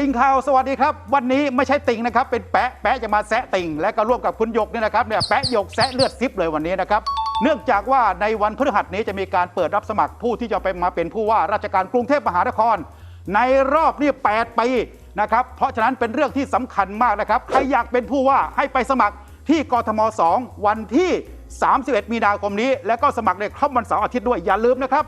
ติงข่าวสวัสดีครับ วันนี้ไม่ใช่ติงนะครับ เป็นแปะแปะจะมาแซะติงและก็ร่วมกับคุณหยกเนี่ยนะครับเนี่ยแปะหยกแซะเลือดซิบเลยวันนี้นะครับเนื่องจากว่าในวันพฤหัสนี้จะมีการเปิดรับสมัครผู้ที่จะไปมาเป็นผู้ว่าราชการกรุงเทพมหานคร ในรอบนี่8ปีนะครับเพราะฉะนั้นเป็นเรื่องที่สำคัญมากนะครับใครอยากเป็นผู้ว่าให้ไปสมัครที่กทม 2 วันที่ 31 มีนาคมนี้ และก็สมัครในครบวันเสาร์อาทิตย์ด้วยอย่าลืมนะครับ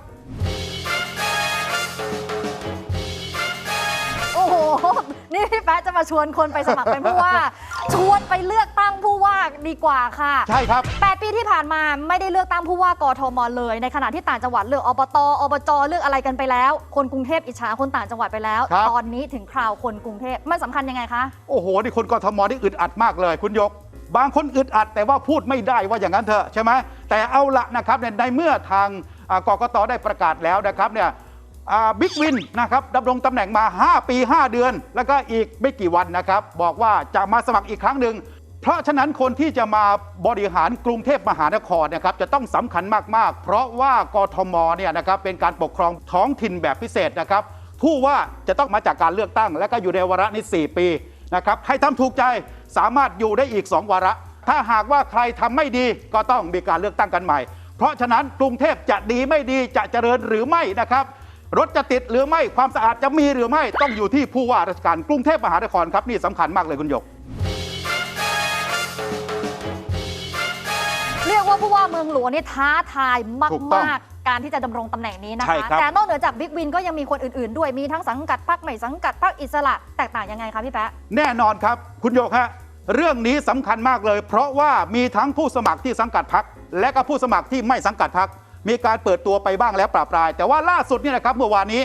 นี่พี่แป๊ะจะมาชวนคนไปสมัครเป็นผู้ว่า ชวนไปเลือกตั้งผู้ว่าดีกว่าค่ะใช่ครับแปดปีที่ผ่านมาไม่ได้เลือกตั้งผู้ว่ากทมเลย ในขณะที่ต่างจังหวัดเลือกอบตอบจเลือกอะไรกันไปแล้ว คนกรุงเทพอิจฉาคนต่างจังหวัดไปแล้ว ครับ ตอนนี้ถึงคราวคนกรุงเทพมันสำคัญยังไงคะ โอ้โห นี่คนกทมนี่อึดอัดมากเลย คุณยก บางคนอึดอัดแต่ว่าพูดไม่ได้ว่าอย่างนั้นเถอะใช่ไหมแต่เอาละนะครับในในเมื่อทางอ่ากกตได้ประกาศแล้วนะครับเนี่ย บิ๊กวินนะครับดำรงตำแหน่งมา 5 ปี 5 เดือน แล้วก็อีกไม่กี่วันนะครับ บอกว่าจะมาสมัครอีกครั้งหนึ่งเพราะฉะนั้นคนที่จะมาบริหารกรุงเทพมหานครนะครับจะต้องสำคัญมากๆ เพราะว่ากทมเนี่ยนะครับเป็นการปกครองท้องถิ่นแบบพิเศษนะครับผู้ว่าจะต้องมาจากการเลือกตั้ง และก็อยู่ในวาระนี้4ปีนะครับใครทำถูกใจสามารถอยู่ได้อีก 2 วาระ ถ้าหากว่าใครทำไม่ดีก็ต้องมีการเลือกตั้งกันใหม่ เพราะฉะนั้นกรุงเทพจะดีไม่ดีจะเจริญหรือไม่นะครับ รถจะติดหรือไม่ความสะอาดจะมีหรือไม่ต้องอยู่ที่ผู้ว่าราชการกรุงเทพมหานครครับนี่สำคัญมากเลยคุณหยก เรียกว่าผู้ว่าเมืองหลวงนี่ท้าทายถูกต้องมากๆการที่จะดำรงตำแหน่งนี้นะใช่คะ ครับ แต่นอกเหนือจากบิ๊กวินก็ยังมีคนอื่นๆ ด้วยมีทั้งสังกัดพรรคไม่สังกัดพรรคอิสระแตกต่างยังไงคะพี่แป๊ะ แน่นอนครับ คุณโยกฮะเรื่องนี้สำคัญมากเลย เพราะว่ามีทั้งผู้สมัครที่สังกัดพัก และก็ผู้สมัครที่ไม่สังกัดพัก มีการเปิดตัวไปบ้างแล้วปราบปราย แต่ว่าล่าสุดเนี่ยนะครับเมื่อวานนี้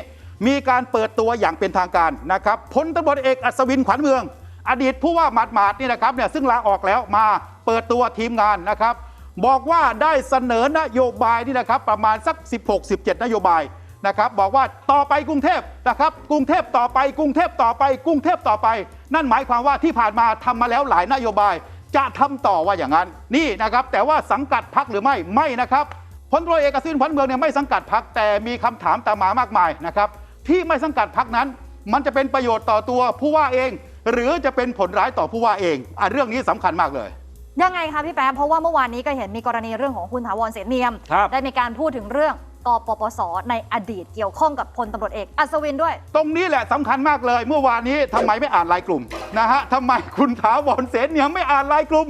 มีการเปิดตัวอย่างเป็นทางการนะครับพลตำรวจเอกอัศวินขวัญเมือง อดีตผู้ว่าหมาดหมาดนี่นะครับเนี่ยซึ่งลาออกแล้วมาเปิดตัวทีมงานนะครับ บอกว่าได้เสนอนโยบายนี่นะครับประมาณสัก 16-17 นโยบายนะครับบอกว่าต่อไปกรุงเทพนะครับกรุงเทพต่อไปกรุงเทพต่อไปกรุงเทพต่อไป นั่นหมายความว่าที่ผ่านมาทำมาแล้วหลายนโยบาย จะทำต่อว่าอย่างนั้น นี่นะครับแต่ว่าสังกัดพักหรือไม่ไม่นะครับ พลตำรวจเอกอัศวินขวัญเมืองเนี่ยไม่สังกัดพักแต่มีคำถามตามมามากมายนะครับที่ไม่สังกัดพักนั้น มันจะเป็นประโยชน์ต่อตัวผู้ว่าเอง หรือจะเป็นผลร้ายต่อผู้ว่าเองอะเรื่องนี้สำคัญมากเลยยังไงคะพี่แป๊ะเพราะว่าเมื่อวานนี้ก็เห็นมีกรณีเรื่องของคุณถาวรเสนเนียมครับได้มีการพูดถึงเรื่องกปปส ในอดีตเกี่ยวข้องกับพลตำรวจเอกอัศวินด้วย ตรงนี้แหละสำคัญมากเลย เมื่อวานนี้ทำไมไม่อ่านรายกลุ่มนะฮะทำไมคุณถาวรเสนเนี่ยไม่อ่านรายกลุ่ม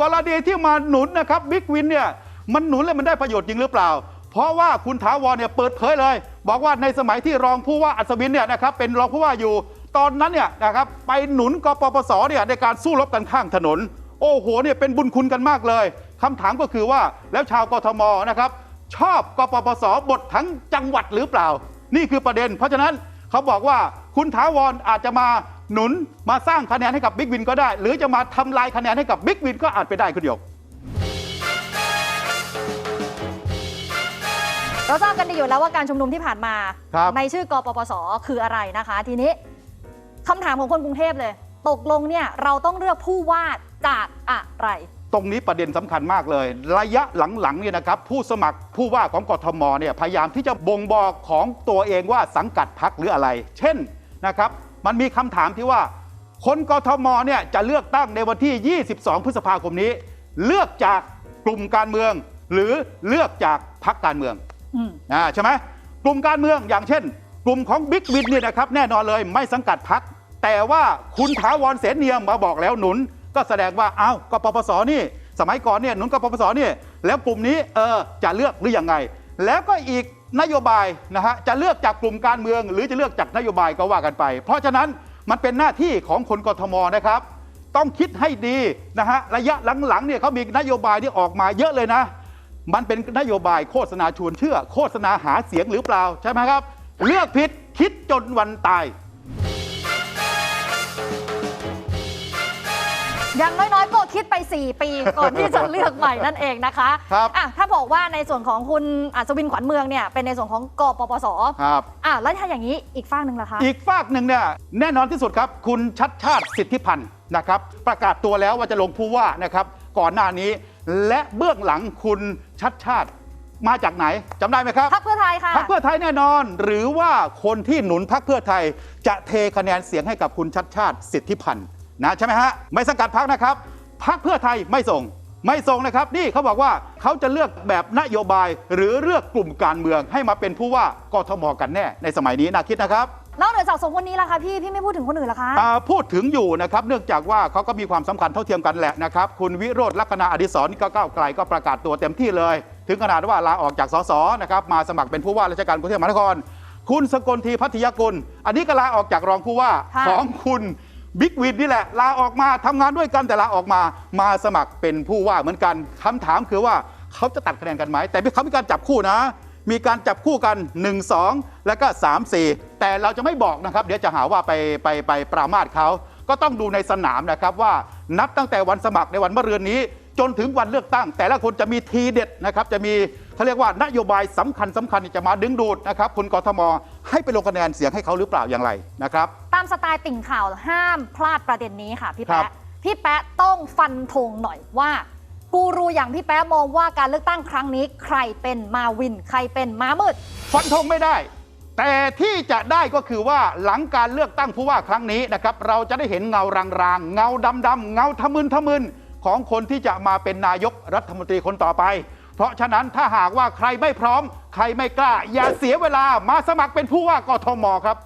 กรณีที่มาหนุนนะครับบิ๊กวินเนี่ย มันหนุนแล้วมันได้ประโยชน์จริงหรือเปล่า เพราะว่าคุณถาวรเนี่ยเปิดเผยเลย บอกว่าในสมัยที่รองผู้ว่าอัศวินเนี่ยนะครับเป็นรองผู้ว่าอยู่ ตอนนั้นเนี่ยนะครับไปหนุนกปปสเนี่ยในการสู้รบกันข้างถนน โอ้โหเนี่ยเป็นบุญคุณกันมากเลยคำถามก็คือว่าแล้วชาวกทมนะครับชอบกปปสบททั้งจังหวัดหรือเปล่า นี่คือประเด็น เพราะฉะนั้นเขาบอกว่าคุณถาวรอาจจะมาหนุนมาสร้างคะแนนให้กับบิ๊กวินก็ได้ หรือจะมาทำลายคะแนนให้กับบิ๊กวินก็อาจไปได้คุณหยก เราทราบกันดีอยู่แล้วว่าการชุมนุมที่ผ่านมา ครับ ในชื่อกปปส คืออะไรนะคะ ทีนี้คำถามของคนกรุงเทพเลย ตกลงเนี่ยเราต้องเลือกผู้ว่าจากอะไร ตรงนี้ประเด็นสำคัญมากเลย ระยะหลังๆเนี่ยนะครับผู้สมัครผู้ว่าของกทมเนี่ยพยายามที่จะบ่งบอกของตัวเองว่าสังกัดพักหรืออะไร เช่นนะครับมันมีคำถามที่ว่าคนกทมเนี่ยจะเลือกตั้งในวันที่ 22 พฤษภาคมนี้ เลือกจากกลุ่มการเมือง หรือเลือกจากพักการเมือง อ่าใช่ไหมกลุ่มการเมืองอย่างเช่น กลุ่มของบิ๊กวินเนี่ยนะครับแน่นอนเลยไม่สังกัดพัก แต่ว่าคุณถาวรเสนเนียมมาบอกแล้วหนุน ก็แสดงว่าเอ้าวกปปสนี่ สมัยก่อนเนี่ยหนุนกปปสนี่ แล้วกลุ่มนี้เออจะเลือกหรือยังไง แล้วก็อีกนโยบายนะฮะจะเลือกจากกลุ่มการเมือง หรือจะเลือกจากนโยบายก็ว่ากันไป เพราะฉะนั้นมันเป็นหน้าที่ของคนกทมนะครับ ต้องคิดให้ดีนะฮะระยะหลังๆเนี่ยเขามีนโยบายที่ออกมาเยอะเลยนะ มันเป็นนโยบายโฆษณาชวนเชื่อ โฆษณาหาเสียงหรือเปล่าใช่ไหมครับ เลือกผิดคิดจนวันตาย อย่างน้อยๆ ก็คิดไป 4 ปี ก่อนที่จะเลือกใหม่นั่นเองนะคะครับอะถ้าบอกว่าในส่วนของคุณอัศวินขวัญเมืองเนี่ยเป็นในส่วนของกปปสครับ อะแล้วถ้าอย่างนี้อีกฝ้ากหนึ่งล่ะคะ อีกฝากหนึ่งเนี่ยแน่นอนที่สุดครับ คุณชัดชาติสิทธิพันธ์นะครับ ประกาศตัวแล้วว่าจะลงผู้ว่านะครับ ก่อนหน้านี้ และเบื้องหลังคุณชัดชาติมาจากไหนจำได้ไหมครับพักเพื่อไทยค่ะพักเพื่อไทยแน่นอน หรือว่าคนที่หนุนพักเพื่อไทย จะเทคะแนนเสียงให้กับคุณชัดชาติสิทธิพันธ์นะใช่ไหมฮะไม่สังกัดพักนะครับพักเพื่อไทยไม่ส่ง ไม่ส่งนะครับ นี่เขาบอกว่าเขาจะเลือกแบบนโยบายหรือเลือกกลุ่มการเมืองให้มาเป็นผู้ว่ากทมกันแน่ในสมัยนี้น่าคิดนะครับ นอกเหนือจากสองคนนี้ล่ะคะพี่ พี่ไม่พูดถึงคนอื่นล่ะคะ อ่าพูดถึงอยู่นะครับเนื่องจากว่าเขาก็มีความสำคัญเท่าเทียมกันแหละนะครับ คุณวิโรธลักษณะอดิศรก็ก้าวไกลก็ประกาศตัวเต็มที่เลย ถึงขนาดว่าลาออกจากสสนะครับมาสมัครเป็นผู้ว่าราชการกรุงเทพมหานคร คุณสกลทีพัทยกุล อันนี้ก็ลาออกจากรองผู้ว่าค่ะ ของคุณบิ๊กวินนี่แหละลาออกมาทำงานด้วยกันแต่ลาออกมามาสมัครเป็นผู้ว่าเหมือนกันคำถามคือว่าเขาจะตัดคะแนนกันไหมแต่เขามีการจับคู่นะ มีการจับคู่กัน 1 2 แล้วก็ 3 4 แต่เราจะไม่บอกนะครับ เดี๋ยวจะหาว่าไปไปไปปรามาสเขาก็ต้องดูในสนามนะครับว่านับตั้งแต่วันสมัครในวันมะรืนนี้ จนถึงวันเลือกตั้ง แต่ละคนจะมีทีเด็ดนะครับ จะมีเขาเรียกว่านโยบายสำคัญสำคัญที่จะมาดึงดูดนะครับคุณกทม ให้ไปลงคะแนนเสียงให้เขาหรือเปล่าอย่างไรนะครับ ตามสไตล์ติ่งข่าวห้ามพลาดประเด็นนี้ค่ะพี่ครัแปะบพี่แปะต้องฟันธงหน่อยว่ากูรูอย่างพี่แปะมองว่าการเลือกตั้งครั้งนี้ ใครเป็นมาวิน ใครเป็นม้ามืดฟันธงไม่ได้ แต่ที่จะได้ก็คือว่าหลังการเลือกตั้งผู้ว่าครั้งนี้นะครับเราจะได้เห็นเงารางๆ เงาดำๆเงาทะมึนทะมึนของคนที่จะมาเป็นนายกรัฐมนตรีคนต่อไป เพราะฉะนั้นถ้าหากว่าใครไม่พร้อม ใครไม่กล้า อย่าเสียเวลามาสมัครเป็นผู้ว่ากทมครับ